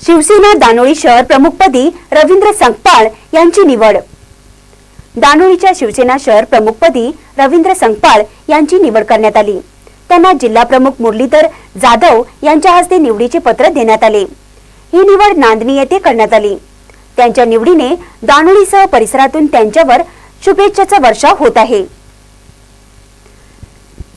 शिवसेना दानोळी शहर प्रमुखपदी रवींद्र संकपाळ यांची निवड. दानोळीच्या शिवसेना शहर प्रमुखपदी रवींद्र संकपाळ यांची निवड करण्यात आली. त्यांना जिल्हा प्रमुख मुरलीधर जाधव यांच्या हस्ते निवडीचे पत्र देण्यात आले. ही निवड नांदणी येथे करण्यात आली. त्यांच्या निवडीने दानोळीसह परिसरातून त्यांच्यावर शुभेच्छाचा वर्षाव होत आहे.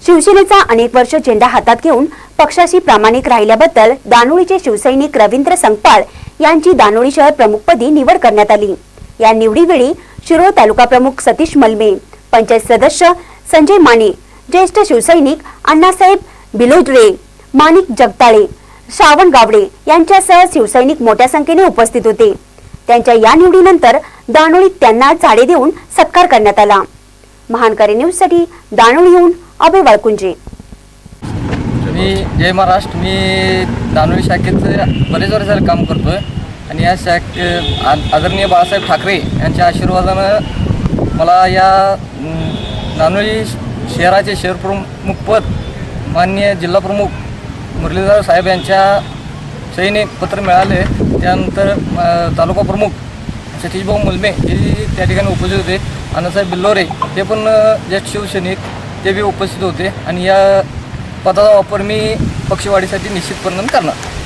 शिवसेनेचा अनेक वर्ष झेंडा हातात घेऊन पक्षाशी प्रामाणिक राहिल्याबद्दल दानोळीचे शिवसैनिक रवींद्र संकपाळ यांची दानोळी शहर प्रमुखपदी निवड करण्यात आली. या निवडीवेळी शिरोळ तालुका प्रमुख सतीश मलमे पंचायत सदस्य संजय माने ज्येष्ठ शिवसैनिक अण्णासाहेब बिलोद्रे माणिक जगताळे श्रावण गावडे यांच्यासह शिवसैनिक मोठ्या संख्येने उपस्थित होते. त्यांच्या या निवडीनंतर दानोळीत त्यांना झाडे देऊन सत्कार करण्यात आला. महानकारी न्यूजसाठी दानोळीहून अभय वाळकुंजे. मी जय महाराष्ट्र मी दानोळी शाखेचं बरेच वर्ष झालं काम करतो आहे आणि या शाख आदरणीय बाळासाहेब ठाकरे यांच्या आशीर्वादानं मला या अं, शहराचे शहरप्रमुख पद माननीय जिल्हाप्रमुख मुरलीधर साहेब यांच्या सैनिक पत्र मिळाले. त्यानंतर तालुका प्रमुख सतीशभाऊ मुलमे हे त्या ठिकाणी उपस्थित होते. अण्णासाहेब बिल्लोरे ते पण ज्येष्ठ शिवसैनिक ते बी उपस्थित होते. आणि या पदाचा वापर मी पक्षवाढीसाठी निश्चितपणे करणार.